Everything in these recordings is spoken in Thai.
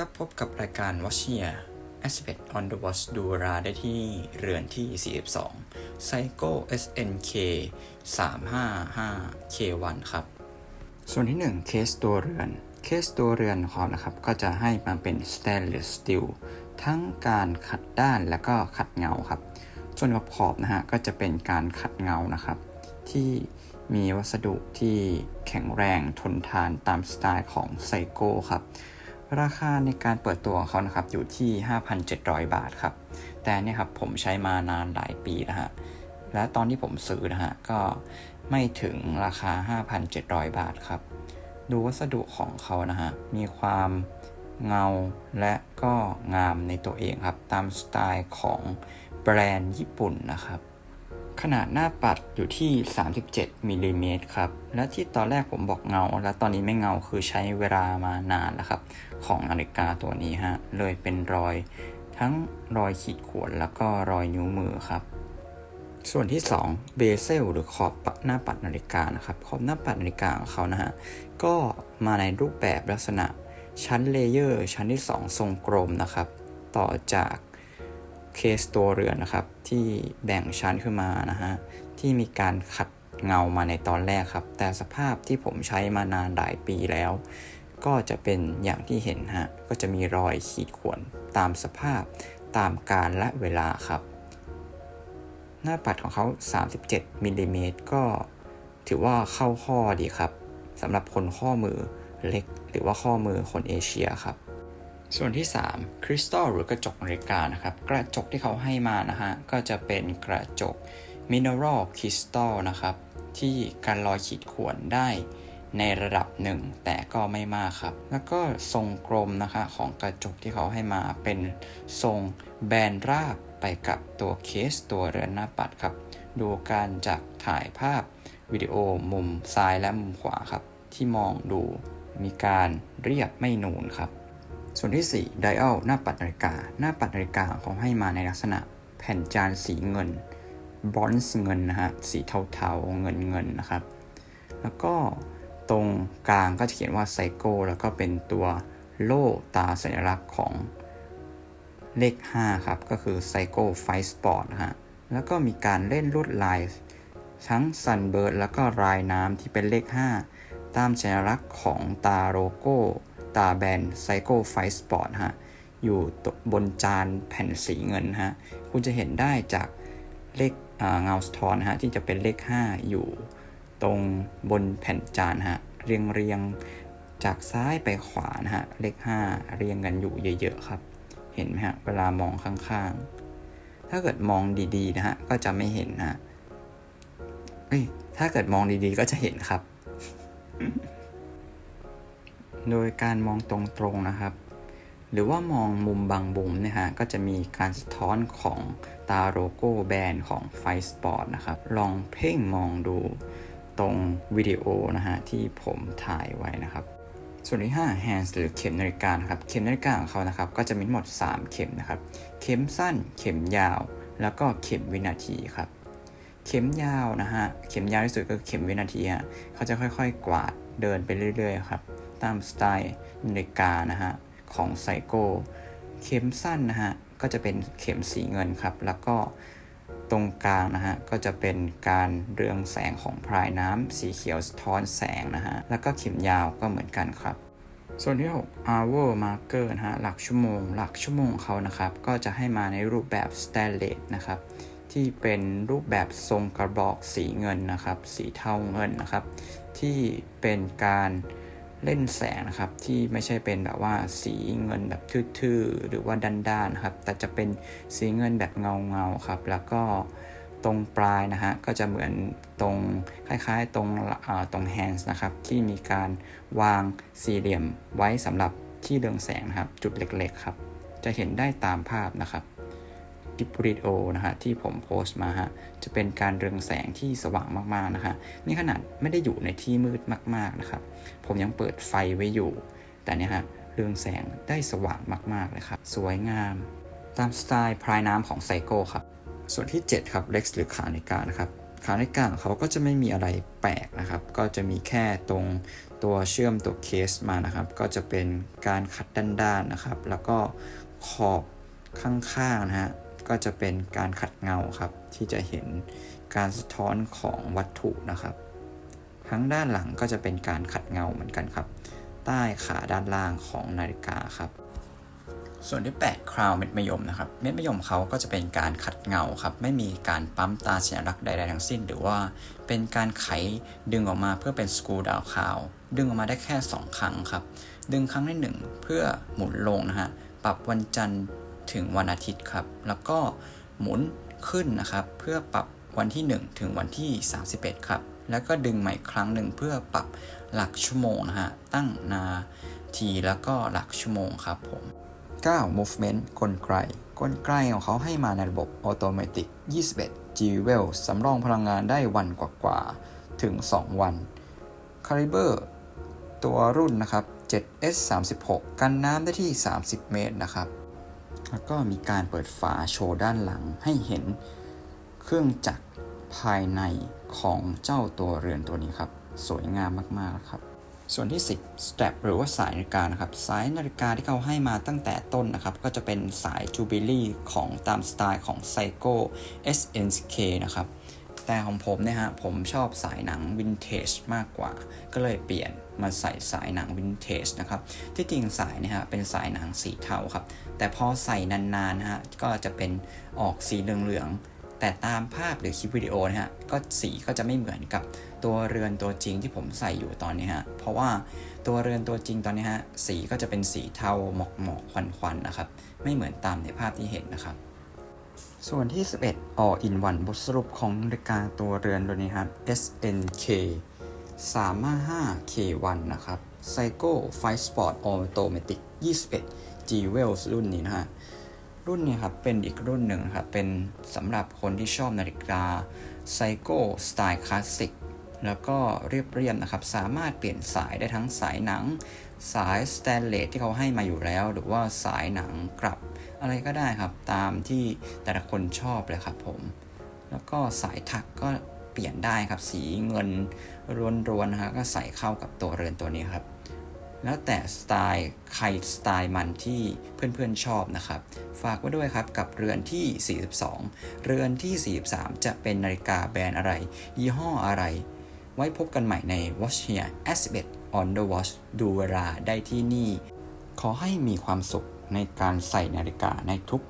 ครับ พบกับรายการ Watch Here Aspect on the Watch ดูเวลาได้ที่เรือนที่ 42 Psycho SNK 355 K1 ครับ ส่วนที่ 1 เคสตัวเรือน เคสตัวเรือนของเขานะครับ ก็จะให้มาเป็น stainless steel ทั้งการขัดด้านและก็ขัดเงาครับ ส่วนขอบนะฮะ ก็จะเป็นการขัดเงานะครับ ที่มีวัสดุที่แข็งแรงทนทานตามสไตล์ของไซโก้ครับ ราคาในการเปิดตัวของเขานะครับอยู่ที่ 5,700 บาทครับ แต่เนี่ยครับผมใช้มานานหลายปีนะฮะ และตอนที่ผมซื้อนะฮะก็ไม่ถึงราคา 5,700 บาทครับ ดูวัสดุของเขานะฮะ มีความเงาและก็งามในตัวเองครับ ตามสไตล์ของแบรนด์ญี่ปุ่นนะครับ ขนาดหน้าปัดอยู่ที่ 37มิลลิเมตรครับ และที่ตอนแรกผมบอกเงา และตอนนี้ไม่เงาคือใช้เวลามานานแล้วครับ ของนาฬิกาตัวนี้ฮะ เลยเป็นรอยทั้งรอยขีดข่วนแล้วก็รอยนิ้วมือครับส่วนที่2เบเซลหรือขอบหน้าปัดนาฬิกานะครับ ขอบหน้าปัดนาฬิกาของเขานะฮะ ก็มาในรูปแบบลักษณะชั้นเลเยอร์ ชั้นที่ 2 ทรงกลมนะครับ ต่อจาก เคสตัวเรือนนะครับ ที่แบ่งชั้นขึ้นมานะฮะที่มีการขัดเงามาในตอนแรกครับ แต่สภาพที่ผมใช้มานานหลายปีแล้ว ก็จะเป็นอย่างที่เห็นฮะก็จะมีรอยขีดข่วนตามสภาพตามกาลและเวลาครับ หน้าปัดของเขา 37มิลลิเมตรก็ถือว่าเข้าข้อดีครับสำหรับคนข้อมือเล็กหรือว่าข้อมือคนเอเชียครับ ส่วนที่ 3 คริสตัลหรือกระจกนาฬิกานะครับ กระจกที่เขาให้มานะฮะ ก็จะเป็นกระจกมินเนอรัลคริสตัลนะครับ ที่การรอยขีดข่วนได้ในระดับหนึ่งแต่ก็ไม่มากครับ แล้วก็ทรงกลมนะคะของกระจกที่เขาให้มาเป็นทรงแบนราบไปกับตัวเคสตัวเรือนหน้าปัดครับ ดูการจากถ่ายภาพวิดีโอมุมซ้ายและมุมขวาครับ ที่มองดูมีการเรียบไม่นูนครับ ส่วนที่4ไดอัลหน้าปัดนาฬิกา หน้าปัดนาฬิกาเขาให้มาในลักษณะแผ่นจานสีเงินบรอนซ์เงินนะฮะ สีเทาๆ เงินเงินนะครับ แล้วก็ตรงกลางก็จะเขียนว่าไซโก้แล้วก็เป็นตัวโล่ตาสัญลักษณ์ของเลข 5 ครับ ก็คือไซโก้ไฟสปอร์ตฮะ แล้วก็มีการเล่นลวดลาย ทั้งซันเบิร์ดแล้วก็รายน้ำที่เป็นเลข 5 ตามสัญลักษณ์ของตาโลโก้ ตาแบนไซโก้ไฟสปอร์ตฮะ อยู่บนจานแผ่นสีเงินฮะ คุณจะเห็นได้จากเลขเงาสะท้อนฮะ ที่จะเป็นเลข 5 อยู่ตรงบนแผ่นจานฮะ เรียงเรียงจากซ้ายไปขวานะฮะ เลข 5 เรียงกันอยู่เยอะๆครับ เห็นไหมฮะ เวลามองข้างๆ ถ้าเกิดมองดีๆนะฮะ ก็จะไม่เห็นนะฮะเอ้ยถ้าเกิดมองดีๆก็จะเห็นครับ โดยการมองตรงๆนะครับ หรือว่ามองมุมบางมุมเนี่ยฮะก็จะมีการสะท้อนของตาโลโก้แบรนด์ของไฟสปอร์ตนะครับ ลองเพ่งมองดูตรงวิดีโอนะฮะที่ผมถ่ายไว้นะครับ ส่วนที่ 5 hands หรือเข็มนาฬิกานะครับเข็มนาฬิกาของเขานะครับก็จะมีทั้งหมด 3 เข็มนะครับ เข็มสั้น เข็มยาว แล้วก็เข็มวินาทีครับเข็มยาวนะฮะ เข็มยาวที่สุดก็เข็มวินาทีฮะเขาจะค่อยๆ กวาดเดินไปเรื่อยๆ ครับ ตามสไตล์นาฬิกานะฮะของไซโก้เข็มสั้นนะฮะก็จะเป็นเข็มสีเงินครับ แล้วก็ตรงกลางนะฮะก็จะเป็นการเรืองแสงของพรายน้ำสีเขียวสะท้อนแสงนะฮะแล้วก็เข็มยาวก็เหมือนกันครับส่วนที่6 hour marker นะฮะหลักชั่วโมง หลักชั่วโมงเขานะครับ ก็จะให้มาในรูปแบบ stainless นะครับ ที่เป็นรูปแบบทรงกระบอกสีเงินนะครับ สีเทาเงินนะครับ ที่เป็นการ เล่นแสงนะครับ ที่ไม่ใช่เป็นแบบว่าสีเงินแบบทื่อๆ หรือว่าด้านๆนะครับ แต่จะเป็นสีเงินแบบเงาๆครับ แล้วก็ตรงปลายนะฮะก็จะเหมือนตรงคล้ายๆตรงตรง hands นะครับ ที่มีการวางสี่เหลี่ยมไว้สำหรับที่เรืองแสงนะครับ จุดเล็กๆครับ จะเห็นได้ตามภาพนะครับ คลิปวิดีโอนะฮะที่ผมโพสต์มาฮะจะเป็นการเรืองแสงที่สว่างมากๆนะฮะนี่ขนาดไม่ได้อยู่ในที่มืดมากๆนะครับผมยังเปิดไฟไว้อยู่ แต่เนี่ยฮะเรืองแสงได้สว่างมากๆเลยครับสวยงาม ตามสไตล์พรายน้ำของไซโก้ครับส่วนที่ 7 ครับ Lex หรือขาในกานะครับขาในกาของเขาก็จะไม่มีอะไรแปลกนะครับ ก็จะมีแค่ตรงตัวเชื่อมตัวเคสมานะครับ ก็จะเป็นการขัดด้านๆนะครับ แล้วก็ขอบข้างๆนะฮะ ก็จะเป็นการขัดเงาครับที่จะเห็นการสะท้อนของวัตถุนะครับ ทั้งด้านหลังก็จะเป็นการขัดเงาเหมือนกันครับ ใต้ขาด้านล่างของนาฬิกาครับส่วนที่ 8 คราวเม็ดมะยมนะครับ เม็ดมะยมเขาก็จะเป็นการขัดเงาครับ ไม่มีการปั๊มตาสัญลักษณ์ใดๆทั้งสิ้น หรือว่าเป็นการไขดึงออกมาเพื่อเป็นสกูดาวคาว ดึงออกมาได้แค่ 2 ครั้งครับ ดึงครั้งที่ 1 เพื่อหมุนลงนะฮะ ปรับวันจันทร์ ถึงวันอาทิตย์ครับ แล้วก็หมุนขึ้นนะครับ เพื่อปรับวันที่ 1 ถึงวันที่ 31 ครับ แล้วก็ดึงใหม่ครั้งหนึ่งเพื่อปรับหลักชั่วโมงนะฮะ ตั้งนาทีแล้วก็หลักชั่วโมงครับผม 9 movement กลไกกลไกของเขาให้มาในระบบ automatic 21 g w e l สำรองพลังงานได้วันกว่าๆ ถึง 2 วัน caliber ตัวรุ่นนะครับ 7S 36 กันน้ำได้ที่ 30 เมตรนะครับ แล้วก็มีการเปิดฝาโชว์ด้านหลังให้เห็นเครื่องจักรภายในของเจ้าตัวเรือนตัวนี้ครับ สวยงามมากๆครับ ส่วนที่ 10 strap หรือว่าสายนาฬิกานะครับ สายนาฬิกาที่เขาให้มาตั้งแต่ต้นนะครับ ก็จะเป็นสาย Jubilee ของตามสไตล์ของ Seiko SNK นะครับ แต่ของผมเนี่ยฮะผมชอบสายหนังวินเทจมากกว่า ก็เลยเปลี่ยนมาใส่สายหนังวินเทจนะครับ ที่จริงสายเนี่ยฮะเป็นสายหนังสีเทาครับ แต่พอใส่นานๆนะฮะก็จะเป็นออกสีเหลืองๆ แต่ตามภาพหรือคลิปวิดีโอนะฮะก็สีก็จะไม่เหมือนกับตัวเรือนตัวจริงที่ผมใส่อยู่ตอนนี้ฮะ เพราะว่าตัวเรือนตัวจริงตอนนี้ฮะสีก็จะเป็นสีเทาหมอกหมอกควันๆนะครับ ไม่เหมือนตามในภาพที่เห็นนะครับ ส่วนที่ 11 all in one บทสรุปของนาฬิกาตัวเรือนตัวนี้ครับ SNK 355 K1 นะครับ Seiko Five Sport Automatic 21 G Wells รุ่นนี้นะฮะ รุ่นนี้ครับเป็นอีกรุ่นหนึ่งครับ เป็นสำหรับคนที่ชอบนาฬิกา Seiko สไตล์คลาสสิกแล้วก็เรียบๆนะครับ สามารถเปลี่ยนสายได้ทั้งสายหนัง สายสแตนเลสที่เขาให้มาอยู่แล้ว หรือว่าสายหนังกลับ อะไรก็ได้ครับ ตามที่แต่ละคนชอบเลยครับผมแล้วก็สายถักก็เปลี่ยนได้ครับ สีเงินรวนๆนะฮะก็ใส่เข้ากับตัวเรือนตัวนี้ครับ แล้วแต่สไตล์ใครสไตล์มันที่เพื่อนๆชอบนะครับ ฝากไว้ด้วยครับกับเรือนที่ 42 เรือนที่ 43 จะเป็นนาฬิกาแบรนด์อะไร ยี่ห้ออะไร ไว้พบกันใหม่ใน Watch Here S11 On the Watch ดูเวลาได้ที่นี่ ขอให้มีความสุข ในการใส่นาฬิกาในทุก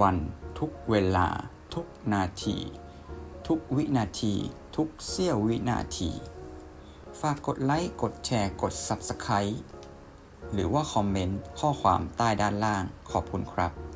วัน ทุกเวลา ทุกนาที ทุกวินาที ทุกเสี้ยววินาที ฝากกดไลค์กดแชร์กด Subscribe หรือว่าคอมเมนต์ข้อความใต้ด้านล่างขอบคุณครับ